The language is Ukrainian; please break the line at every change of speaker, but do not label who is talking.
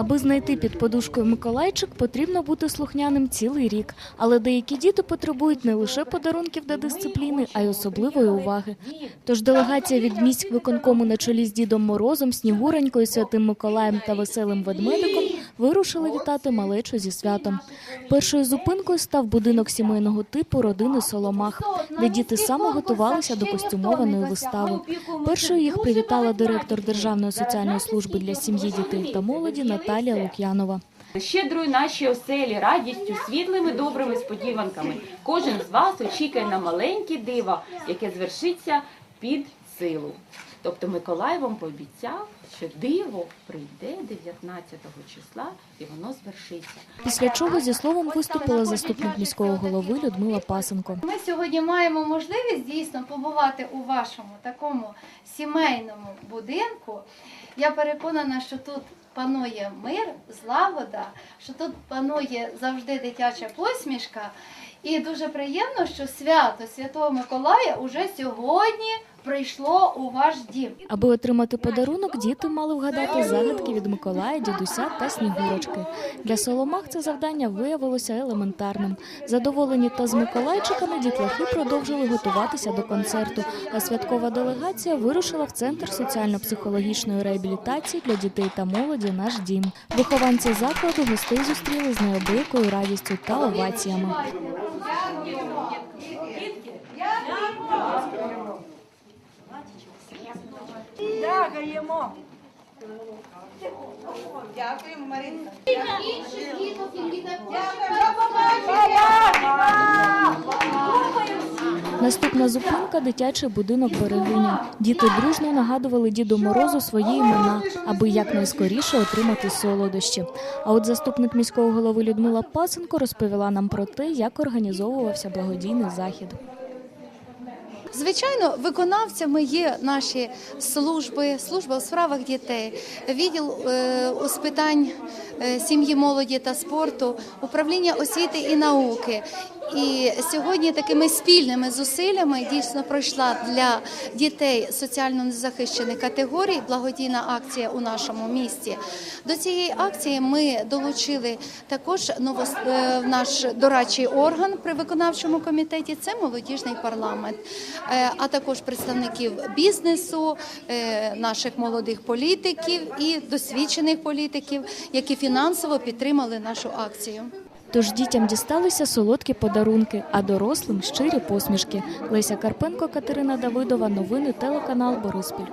Аби знайти під подушкою Миколайчик, потрібно бути слухняним цілий рік. Але деякі діти потребують не лише подарунків та дисципліни, а й особливої уваги. Тож делегація від міськ виконкому на чолі з Дідом Морозом, Снігуренькою, Святим Миколаєм та веселим ведмедиком вирушили вітати малечу зі святом. Першою зупинкою став будинок сімейного типу родини Соломах, де діти саме готувалися до костюмованої вистави. Першою їх привітала директор Державної соціальної служби для сім'ї, дітей та молоді Наталія Лук'янова.
Щедруй наші оселі радістю, світлими добрими сподіванками. Кожен з вас очікує на маленьке диво, яке звершиться під силу. Тобто Миколай вам пообіцяв, що диво прийде 19 числа і воно звершиться.
Після чого зі словом виступила заступник міського голови Людмила Пасенко.
Ми сьогодні маємо можливість дійсно побувати у вашому такому сімейному будинку. Я переконана, що тут панує мир, злагода, що тут панує завжди дитяча посмішка. І дуже приємно, що свято Святого Миколая уже сьогодні прийшло у ваш дім.
Аби отримати подарунок, діти мали вгадати загадки від Миколая, дідуся та Снігурочки. Для Соломах це завдання виявилося елементарним. Задоволені та з Миколайчиками дітлахи продовжили готуватися до концерту, а святкова делегація вирушила в центр соціально-психологічної реабілітації для дітей та молоді «Наш дім». Вихованці закладу гостей зустріли з неабиякою радістю та оваціями.
Дякуємо.
Дякуємо, Маринка.
Наступна зупинка дитячий будинок Берегиня. Діти дружно нагадували Діду Морозу свої імена, аби якнайскоріше отримати солодощі. А от заступник міського голови Людмила Пасенко розповіла нам про те, як організовувався благодійний захід.
Звичайно, виконавцями є наші служби, служба у справах дітей, відділ е, з питань е, сім'ї, молоді та спорту, управління освіти і науки. І сьогодні такими спільними зусиллями дійсно пройшла для дітей соціально незахищених категорій благодійна акція у нашому місті. До цієї акції ми долучили також новос- е, наш дорадчий орган при виконавчому комітеті. Це молодіжний парламент, Е, а також представників бізнесу, е, наших молодих політиків і досвідчених політиків, які фінансово підтримали нашу акцію.
Тож дітям дісталися солодкі подарунки, а дорослим щирі посмішки. Леся Карпенко, Катерина Давидова. Новини телеканал Бориспіль.